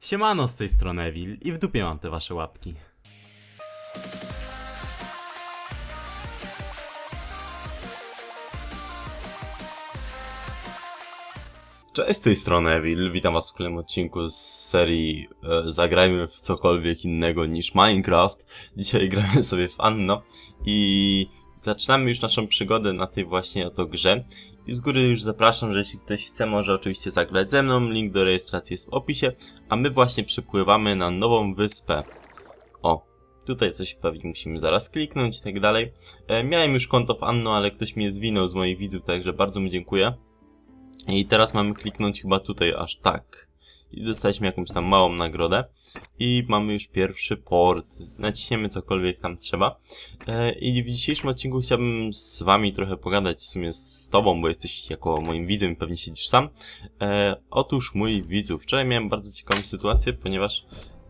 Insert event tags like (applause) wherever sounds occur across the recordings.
Siemano z tej strony Evil i w dupie mam te wasze łapki. Cześć z tej strony Evil, witam was w kolejnym odcinku z serii e, Zagrajmy w cokolwiek innego niż Minecraft. Dzisiaj (laughs) gramy sobie w Anno i zaczynamy już naszą przygodę na tej właśnie oto grze. I z góry już zapraszam, że jeśli ktoś chce, może oczywiście zagrać ze mną. Link do rejestracji jest w opisie. A my właśnie przypływamy na nową wyspę. O, tutaj coś pewnie musimy zaraz kliknąć i tak dalej. E, miałem już konto w Anno, ale ktoś mnie zwinął z moich widzów, także bardzo mu dziękuję. I teraz mamy kliknąć chyba tutaj aż tak. I dostaliśmy jakąś tam małą nagrodę. I mamy już pierwszy port. Naciśniemy cokolwiek tam trzeba. E, I w dzisiejszym odcinku chciałbym z wami trochę pogadać, w sumie z tobą, bo jesteś jako moim widzem i pewnie siedzisz sam. E, otóż mój widzów. Wczoraj miałem bardzo ciekawą sytuację, ponieważ...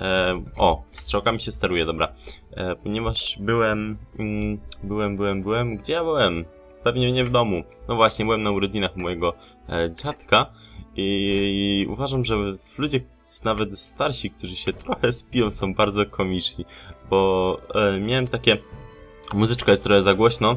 E, o, strzałkami się steruje, dobra. Ponieważ byłem... Mm, byłem, byłem, byłem... Gdzie ja byłem? Pewnie nie w domu. No właśnie, byłem na urodzinach mojego dziadka i, uważam, że ludzie nawet starsi, którzy się trochę spiją, są bardzo komiczni, bo e, miałem takie... Muzyczka jest trochę za głośno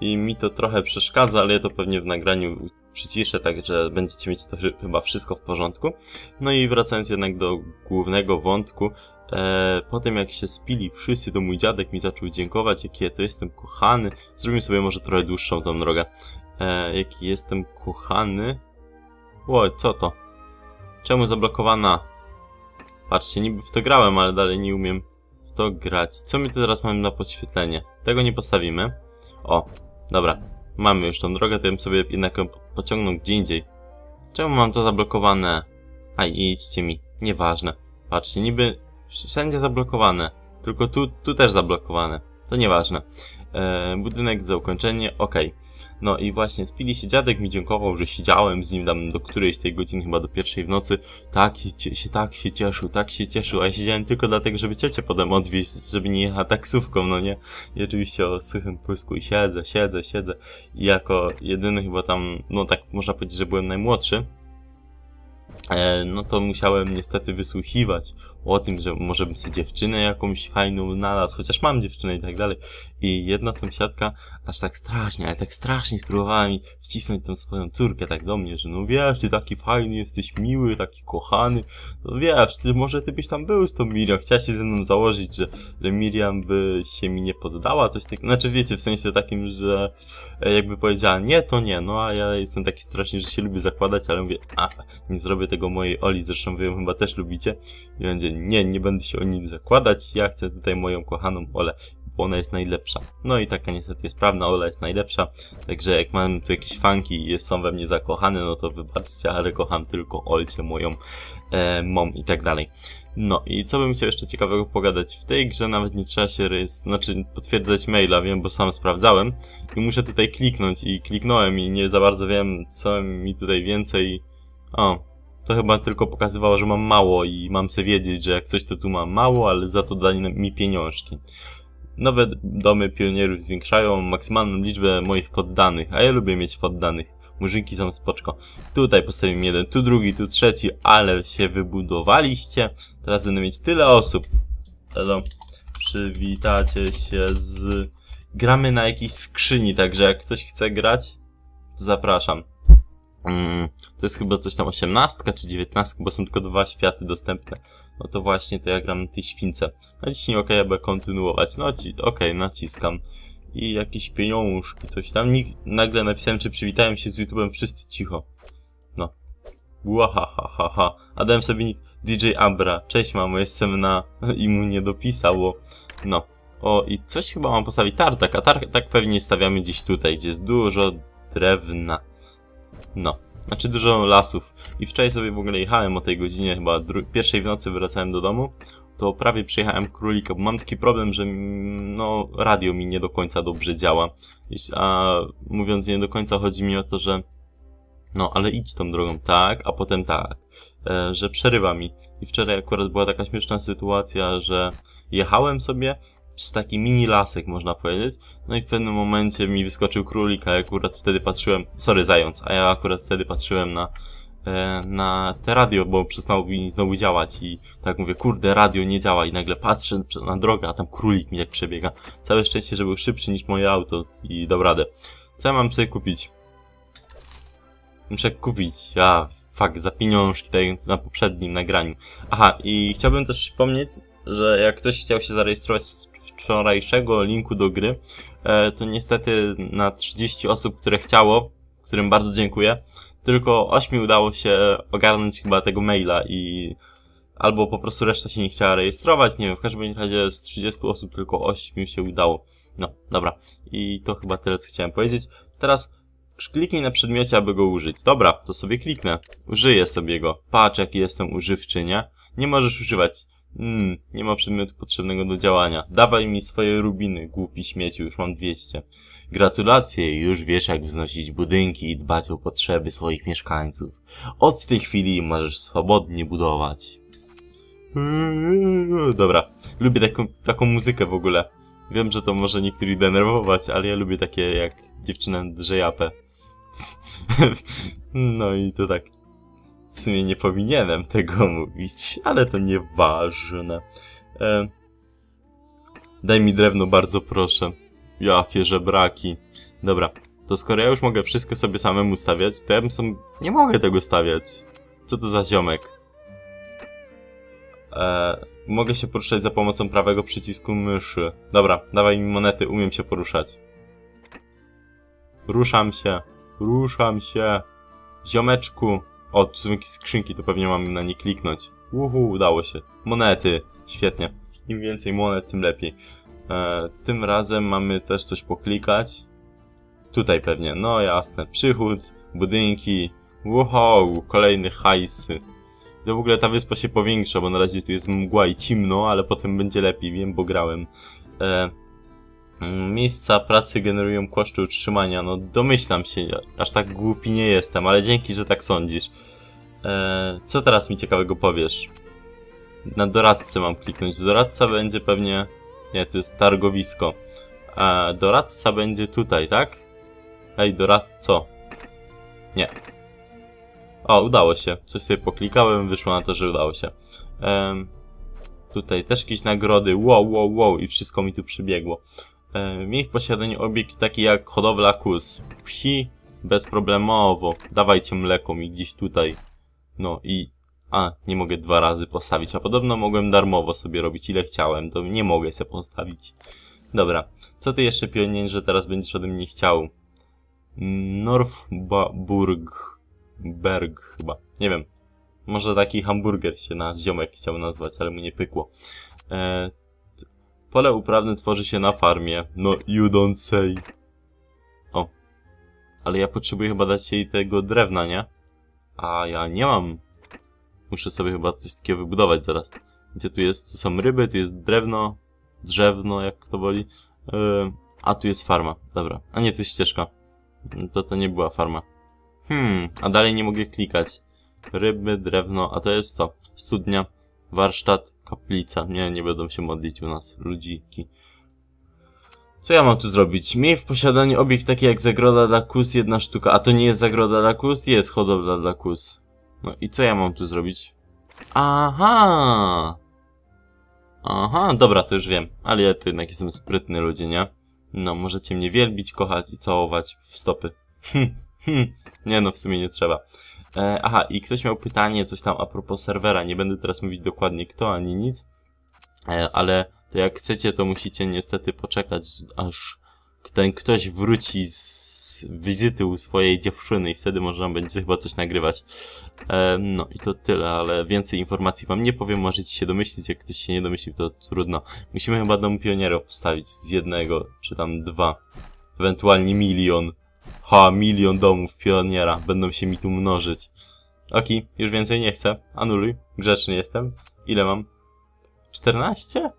i mi to trochę przeszkadza, ale ja to pewnie w nagraniu przyciszę, także będziecie mieć to chy- chyba wszystko w porządku. No i wracając jednak do głównego wątku, e, po tym jak się spili wszyscy, to mój dziadek mi zaczął dziękować, jaki ja to jestem kochany. Zrobimy sobie może trochę dłuższą tą drogę. E, jaki jestem kochany. Oj, co to? Czemu zablokowana? Patrzcie, niby w to grałem, ale dalej nie umiem w to grać. Co my teraz mamy na podświetlenie? Tego nie postawimy. O, dobra. Mamy już tą drogę, to ja bym sobie jednak ją po- pociągnął gdzie indziej. Czemu mam to zablokowane? Aj, idźcie mi. Nieważne. Patrzcie, niby wszędzie zablokowane. Tylko tu, tu też zablokowane. To nieważne. E, budynek za ukończenie, okej. No i właśnie spili się dziadek mi dziękował, że siedziałem z nim tam do którejś tej godziny, chyba do pierwszej w nocy. Tak się, tak się cieszył, tak się cieszył, a ja siedziałem tylko dlatego, żeby ciocię potem odwieźć, żeby nie jechała taksówką, no nie? I oczywiście o suchym pysku i siedzę, siedzę, siedzę. I jako jedyny chyba tam, no tak można powiedzieć, że byłem najmłodszy, e, no to musiałem niestety wysłuchiwać o tym, że może bym sobie dziewczynę jakąś fajną znalazł, chociaż mam dziewczynę i tak dalej. I jedna sąsiadka aż tak strasznie, ale tak strasznie spróbowała mi wcisnąć tą swoją córkę tak do mnie, że no wiesz, ty taki fajny jesteś, miły, taki kochany, no wiesz, ty może ty byś tam był z tą Miriam, chciała się ze mną założyć, że, że Miriam by się mi nie poddała, coś takiego, znaczy wiecie, w sensie takim, że e, jakby powiedziała nie, to nie, no a ja jestem taki strasznie, że się lubię zakładać, ale mówię, a, nie zrobię tego mojej Oli, zresztą wy ją chyba też lubicie, i będzie, nie, nie będę się o nic zakładać, ja chcę tutaj moją kochaną Olę, ona jest najlepsza. No i taka niestety jest prawda, Ola jest najlepsza, także jak mam tu jakieś fanki i są we mnie zakochane, no to wybaczcie, ale kocham tylko Olcie, moją e, mom i tak dalej. No i co bym chciał jeszcze ciekawego pogadać, w tej grze nawet nie trzeba się rejestr... znaczy potwierdzać maila, wiem, bo sam sprawdzałem i muszę tutaj kliknąć i kliknąłem i nie za bardzo wiem, co mi tutaj więcej... O, to chyba tylko pokazywało, że mam mało i mam se wiedzieć, że jak coś to tu mam mało, ale za to dali mi pieniążki. Nowe domy pionierów zwiększają maksymalną liczbę moich poddanych, a ja lubię mieć poddanych. Murzynki są spoczko. Tutaj postawimy jeden, tu drugi, tu trzeci, ale się wybudowaliście. Teraz będę mieć tyle osób. Hello. Przywitacie się z... Gramy na jakiejś skrzyni, także jak ktoś chce grać, to zapraszam. Mm, to jest chyba coś tam 18 czy 19, bo są tylko dwa światy dostępne. No to właśnie to ja gram na tej śwince. Naciśnij OK, aby kontynuować. No ci, OK, naciskam. I jakieś pieniążki, coś tam. Nikt, nagle napisałem, czy przywitałem się z YouTube'em, wszyscy cicho. No. Łaha, ha, ha, ha. A dałem sobie nick DJ Abra. Cześć mamo, jestem na... (laughs) I mu nie dopisało. No. O, i coś chyba mam postawić. Tartak, a tartak pewnie stawiamy gdzieś tutaj, gdzie jest dużo drewna. No. Znaczy dużo lasów. I wczoraj sobie w ogóle jechałem o tej godzinie, chyba pierwszej w nocy wracałem do domu, to prawie przejechałem królika, bo mam taki problem, że no radio mi nie do końca dobrze działa. A mówiąc nie do końca chodzi mi o to, że no ale idź tą drogą tak, a potem tak, e, że przerywa mi. I wczoraj akurat była taka śmieszna sytuacja, że jechałem sobie przez taki mini lasek, można powiedzieć, no i w pewnym momencie mi wyskoczył królik, a ja akurat wtedy patrzyłem, sorry zając, a ja akurat wtedy patrzyłem na e, na te radio, bo przestało mi znowu działać i tak mówię, kurde, radio nie działa i nagle patrzę na drogę, a tam królik mi jak przebiega. Całe szczęście, że był szybszy niż moje auto i dał radę. Co ja mam sobie kupić? Muszę kupić, a fuck, za pieniążki, tak jak na poprzednim nagraniu. Aha, i chciałbym też przypomnieć, że jak ktoś chciał się zarejestrować wczorajszego linku do gry, e, to niestety na 30 osób, które chciało, którym bardzo dziękuję, tylko 8 udało się ogarnąć chyba tego maila i albo po prostu reszta się nie chciała rejestrować, nie wiem, w każdym razie z 30 osób tylko 8 się udało. No, dobra. I to chyba tyle, co chciałem powiedzieć. Teraz kliknij na przedmiocie, aby go użyć. Dobra, to sobie kliknę. Użyję sobie go. Patrz, jaki jestem używczy, nie? Nie możesz używać. Mm, nie ma przedmiotu potrzebnego do działania. Dawaj mi swoje rubiny, głupi śmieciu, już mam 200. Gratulacje, już wiesz jak wznosić budynki i dbać o potrzeby swoich mieszkańców. Od tej chwili możesz swobodnie budować. Dobra, lubię taką, taką muzykę w ogóle. Wiem, że to może niektórych denerwować, ale ja lubię takie jak dziewczyna drze japę. (laughs) no i to tak. W sumie nie powinienem tego (laughs) mówić, ale to nieważne. E, daj mi drewno, bardzo proszę. Jakie żebraki. Dobra, to skoro ja już mogę wszystko sobie samemu stawiać, to ja bym sam... nie mogę tego stawiać. Co to za ziomek? E, mogę się poruszać za pomocą prawego przycisku myszy. Dobra, dawaj mi monety, umiem się poruszać. Ruszam się, ruszam się. Ziomeczku. O, tu są skrzynki, to pewnie mam na nie kliknąć. Uhu, udało się. Monety, świetnie. Im więcej monet, tym lepiej. E, tym razem mamy też coś poklikać. Tutaj pewnie, no jasne. Przychód, budynki. Wow, kolejne hajsy. To w ogóle ta wyspa się powiększa, bo na razie tu jest mgła i cimno, ale potem będzie lepiej, wiem, bo grałem. E, miejsca pracy generują koszty utrzymania, no domyślam się, aż tak głupi nie jestem, ale dzięki, że tak sądzisz. E, co teraz mi ciekawego powiesz? Na doradcę mam kliknąć. Doradca będzie pewnie... Nie, to jest targowisko. A doradca będzie tutaj, tak? Ej, doradco. Nie, o, udało się. Coś sobie poklikałem, wyszło na to, że udało się. Ehm, tutaj też jakieś nagrody. Wow, wow, wow. I wszystko mi tu przybiegło. Ehm, miej w posiadaniu obiekt taki jak hodowla kus. Psi bezproblemowo. Dawajcie mleko mi gdzieś tutaj. No i... A, nie mogę dwa razy postawić. A podobno mogłem darmowo sobie robić ile chciałem. To nie mogę sobie postawić. Dobra. Co ty jeszcze pionierze teraz będziesz ode mnie chciał? Northburg. Berg chyba. Nie wiem. Może taki hamburger się na ziomek chciał nazwać, ale mu nie pykło. E, pole uprawne tworzy się na farmie. No, you don't say. O. Ale ja potrzebuję chyba dać jej tego drewna, nie? A ja nie mam. Muszę sobie chyba coś takiego wybudować zaraz. Gdzie tu jest? Tu są ryby, tu jest drewno. Drzewno, jak to woli. E, a tu jest farma. Dobra. A nie, to jest ścieżka. To to nie była farma. Hmm, a dalej nie mogę klikać. Ryby, drewno, a to jest co? Studnia, warsztat, kaplica. Nie, nie będą się modlić u nas ludziki. Co ja mam tu zrobić? Miej w posiadaniu obiekt taki jak zagroda dla kus, jedna sztuka. A to nie jest zagroda dla kus? Jest hodowla dla kus. No i co ja mam tu zrobić? Aha! Aha, dobra, to już wiem. Ale ja to jednak jestem sprytny ludzie, nie? No, możecie mnie wielbić, kochać i całować w stopy. (laughs) Nie no, w sumie nie trzeba. E, aha, i ktoś miał pytanie, coś tam a propos serwera. Nie będę teraz mówić dokładnie kto, ani nic. E, ale to jak chcecie, to musicie niestety poczekać, aż ten ktoś wróci z wizyty u swojej dziewczyny i wtedy można będzie chyba coś nagrywać. E, no i to tyle, ale więcej informacji wam nie powiem, możecie się domyślić, jak ktoś się nie domyślił, to trudno. Musimy chyba dom pionierów postawić z jednego, czy tam dwa, ewentualnie milion. Ha, milion domów pioniera. Będą się mi tu mnożyć. Oki, już więcej nie chcę. Anuluj. Grzeczny jestem. Ile mam? 14?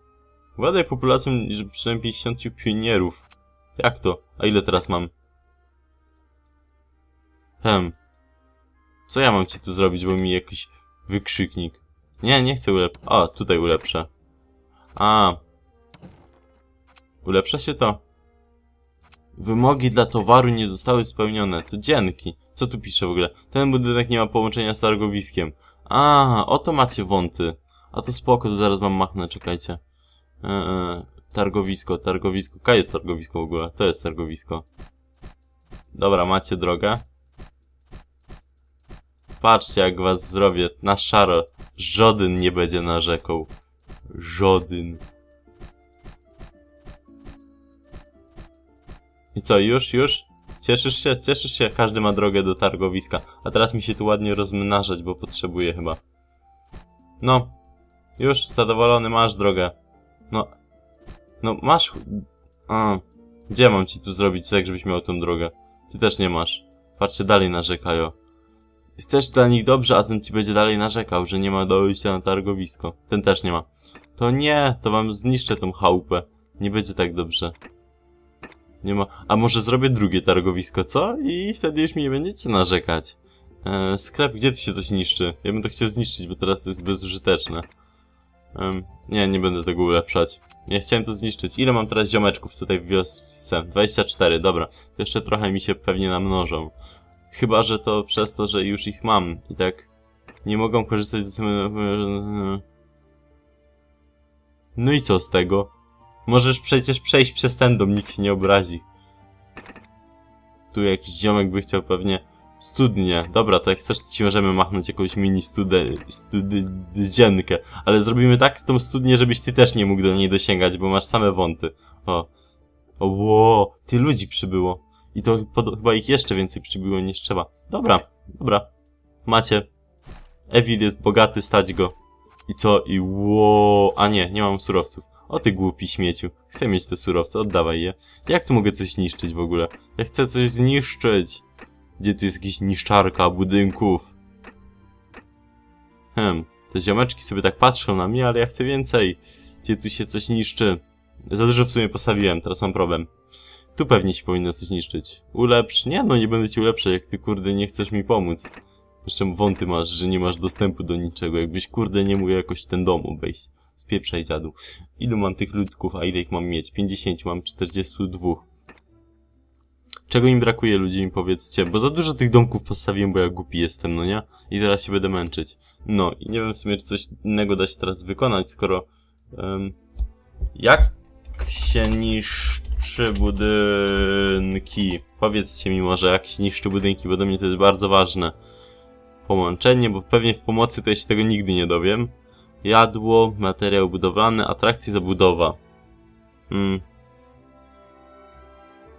Władaj populacją przynajmniej 50 pionierów. Jak to? A ile teraz mam? Hem. Co ja mam ci tu zrobić, bo mi jakiś wykrzyknik. Nie, nie chcę ulep... O, tutaj ulepszę. A. Ulepsza się to? Wymogi dla towaru nie zostały spełnione. To dzięki. Co tu pisze w ogóle? Ten budynek nie ma połączenia z targowiskiem. A, oto macie wąty. A to spoko, to zaraz wam machnę, czekajcie. E, e, targowisko, targowisko. Kaj jest targowisko w ogóle? To jest targowisko. Dobra, macie drogę. Patrzcie, jak was zrobię na szaro. Żaden nie będzie narzekał. Żaden. I co, już, już? Cieszysz się? Cieszysz się? Każdy ma drogę do targowiska. A teraz mi się tu ładnie rozmnażać, bo potrzebuję chyba. No. Już, zadowolony, masz drogę. No. No, masz... A. Gdzie mam ci tu zrobić tak, żebyś miał tą drogę? Ty też nie masz. Patrzcie, dalej narzekają. Chcesz dla nich dobrze, a ten ci będzie dalej narzekał, że nie ma dojścia na targowisko. Ten też nie ma. To nie, to wam zniszczę tą chałupę. Nie będzie tak dobrze. Nie ma. A może zrobię drugie targowisko, co? I wtedy już mi nie będziecie narzekać. E, sklep, gdzie tu się coś niszczy? Ja bym to chciał zniszczyć, bo teraz to jest bezużyteczne. Em, nie, nie będę tego ulepszać. Nie chciałem to zniszczyć. Ile mam teraz ziomeczków tutaj w wiosce? 24, dobra. Jeszcze trochę mi się pewnie namnożą. Chyba, że to przez to, że już ich mam i tak nie mogą korzystać z... No i co z tego? Możesz przecież przejść przez ten dom, nikt się nie obrazi. Tu jakiś ziomek by chciał pewnie studnie. Dobra, to jak chcesz, to ci możemy machnąć jakąś mini studę, studzienkę. Ale zrobimy tak tą studnię, żebyś ty też nie mógł do niej dosięgać, bo masz same wąty. O. O, ło, ty ludzi przybyło. I to chyba ich jeszcze więcej przybyło niż trzeba. Dobra, dobra. Macie. Evil jest bogaty, stać go. I co? I ło, A nie, nie mam surowców. O ty głupi śmieciu. Chcę mieć te surowce, oddawaj je. Jak tu mogę coś niszczyć w ogóle? Ja chcę coś zniszczyć. Gdzie tu jest jakiś niszczarka budynków? Hm, te ziomeczki sobie tak patrzą na mnie, ale ja chcę więcej. Gdzie tu się coś niszczy? Za dużo w sumie postawiłem, teraz mam problem. Tu pewnie się powinno coś niszczyć. Ulepsz? Nie, no nie będę ci ulepszać, jak ty kurde nie chcesz mi pomóc. Jeszcze wąty masz, że nie masz dostępu do niczego. Jakbyś kurde nie mógł jakoś ten dom obejść. Spieprzaj dziadu. Ilu mam tych ludków, a ile ich mam mieć? 50, mam 42. Czego im brakuje, ludzie mi powiedzcie, bo za dużo tych domków postawiłem, bo ja głupi jestem, no nie? I teraz się będę męczyć. No i nie wiem w sumie, czy coś innego da się teraz wykonać, skoro... Um, jak się niszczy budynki? Powiedzcie mi może, jak się niszczy budynki, bo do mnie to jest bardzo ważne. Połączenie, bo pewnie w pomocy to ja się tego nigdy nie dowiem. Jadło, materiał budowlany, atrakcje zabudowa. Hmm.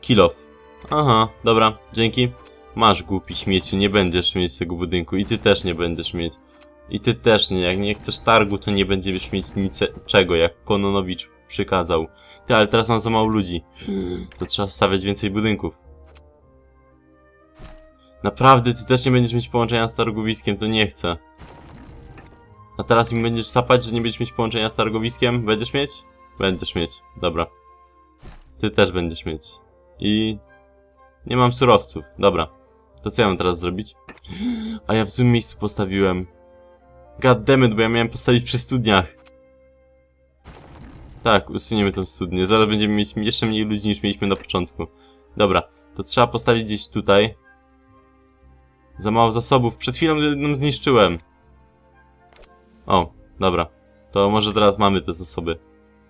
Kilof. Aha, dobra, dzięki. Masz głupi śmieciu, nie będziesz mieć tego budynku i ty też nie będziesz mieć. I ty też nie, jak nie chcesz targu, to nie będziesz mieć niczego, jak Kononowicz przykazał. Ty, ale teraz mam za mało ludzi. To trzeba stawiać więcej budynków. Naprawdę, ty też nie będziesz mieć połączenia z targowiskiem, to nie chcę. A teraz mi będziesz sapać, że nie będziesz mieć połączenia z targowiskiem? Będziesz mieć? Będziesz mieć, dobra. Ty też będziesz mieć. I... Nie mam surowców, dobra. To co ja mam teraz zrobić? A ja w złym miejscu postawiłem. Goddammit, bo ja miałem postawić przy studniach. Tak, usuniemy tą studnię. Zaraz będziemy mieć jeszcze mniej ludzi niż mieliśmy na początku. Dobra, to trzeba postawić gdzieś tutaj. Za mało zasobów. Przed chwilą jedną zniszczyłem. O, dobra. To może teraz mamy te zasoby.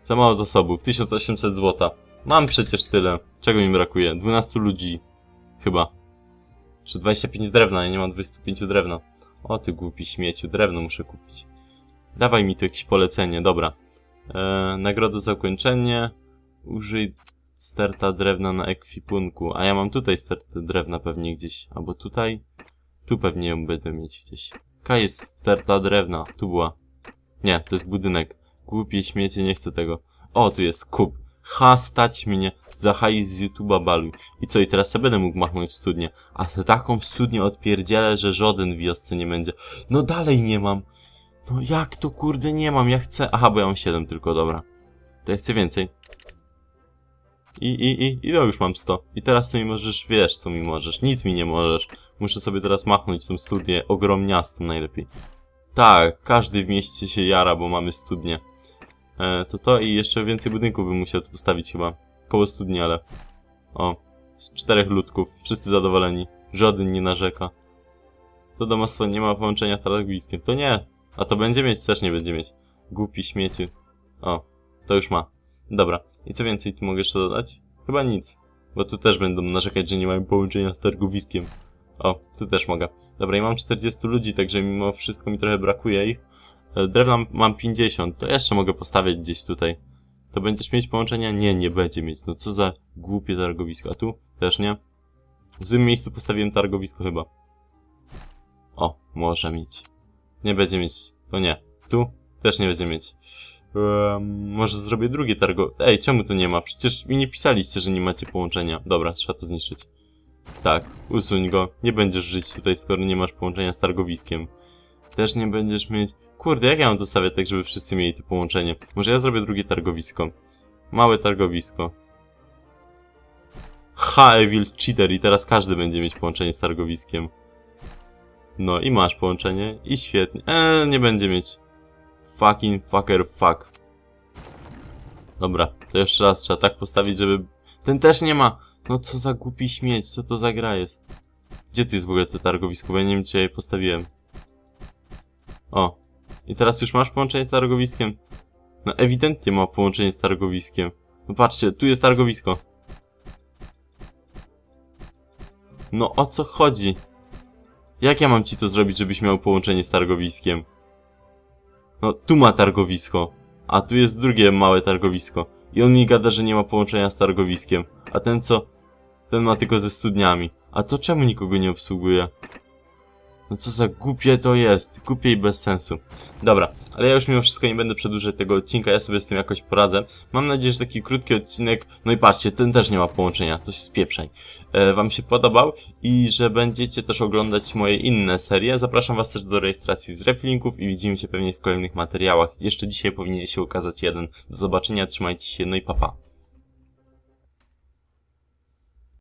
Za mało zasobów. 1800 złota. Mam przecież tyle. Czego mi brakuje? 12 ludzi. Chyba. Czy 25 drewna? Ja nie mam 25 drewna. O ty głupi śmieciu. Drewno muszę kupić. Dawaj mi tu jakieś polecenie. Dobra. Eee, nagroda za ukończenie. Użyj sterta drewna na ekwipunku. A ja mam tutaj stertę drewna pewnie gdzieś. Albo tutaj. Tu pewnie ją będę mieć gdzieś. Jaka jest sterta drewna? Tu była. Nie, to jest budynek. Głupie śmiecie, nie chcę tego. O, tu jest kup. Ha, stać mnie. Zachaj z YouTube'a baluj. I co, i teraz sobie będę mógł machnąć studnię. A se taką studnię odpierdzielę, że żaden wiosce nie będzie. No dalej nie mam. No jak to kurde nie mam? Ja chcę... Aha, bo ja mam 7 tylko, dobra. To ja chcę więcej. I, i, i, i no już mam 100. I teraz to mi możesz, wiesz co mi możesz. Nic mi nie możesz. Muszę sobie teraz machnąć tą studnię ogromniastą najlepiej. Tak, każdy w mieście się jara, bo mamy studnię. E, to to i jeszcze więcej budynków bym musiał tu postawić chyba. Koło studni, ale... O, z czterech ludków. Wszyscy zadowoleni. Żaden nie narzeka. To domostwo nie ma połączenia z targowiskiem. To nie. A to będzie mieć? Też nie będzie mieć. Głupi śmieci. O, to już ma. Dobra. I co więcej tu mogę jeszcze dodać? Chyba nic. Bo tu też będą narzekać, że nie mają połączenia z targowiskiem. O, tu też mogę. Dobra, i mam 40 ludzi, także mimo wszystko mi trochę brakuje ich. E, Drewna mam 50, to jeszcze mogę postawić gdzieś tutaj. To będziesz mieć połączenia? Nie, nie będzie mieć. No co za głupie targowisko. A tu? Też nie. W złym miejscu postawiłem targowisko chyba. O, może mieć. Nie będzie mieć. To nie. Tu? Też nie będzie mieć. Ehm, może zrobię drugie targo... Ej, czemu tu nie ma? Przecież mi nie pisaliście, że nie macie połączenia. Dobra, trzeba to zniszczyć. Tak, usuń go. Nie będziesz żyć tutaj, skoro nie masz połączenia z targowiskiem. Też nie będziesz mieć... Kurde, jak ja mam to stawiać tak, żeby wszyscy mieli to połączenie? Może ja zrobię drugie targowisko. Małe targowisko. Ha, Evil Cheater i teraz każdy będzie mieć połączenie z targowiskiem. No i masz połączenie i świetnie. Eee, nie będzie mieć. Fucking fucker fuck. Dobra, to jeszcze raz trzeba tak postawić, żeby... Ten też nie ma! No co za głupi śmieć, co to za gra jest? Gdzie tu jest w ogóle to targowisko? Bo ja nie wiem, gdzie ja je postawiłem. O. I teraz już masz połączenie z targowiskiem? No ewidentnie ma połączenie z targowiskiem. No patrzcie, tu jest targowisko. No o co chodzi? Jak ja mam ci to zrobić, żebyś miał połączenie z targowiskiem? No tu ma targowisko, a tu jest drugie małe targowisko. I on mi gada, że nie ma połączenia z targowiskiem. A ten co? Ten ma tylko ze studniami. A to czemu nikogo nie obsługuje? No co za głupie to jest. Głupie i bez sensu. Dobra, ale ja już mimo wszystko nie będę przedłużać tego odcinka, ja sobie z tym jakoś poradzę. Mam nadzieję, że taki krótki odcinek, no i patrzcie, ten też nie ma połączenia, to się spieprzaj. E, wam się podobał i że będziecie też oglądać moje inne serie. Zapraszam was też do rejestracji z reflinków i widzimy się pewnie w kolejnych materiałach. Jeszcze dzisiaj powinien się ukazać jeden. Do zobaczenia, trzymajcie się, no i papa. Pa.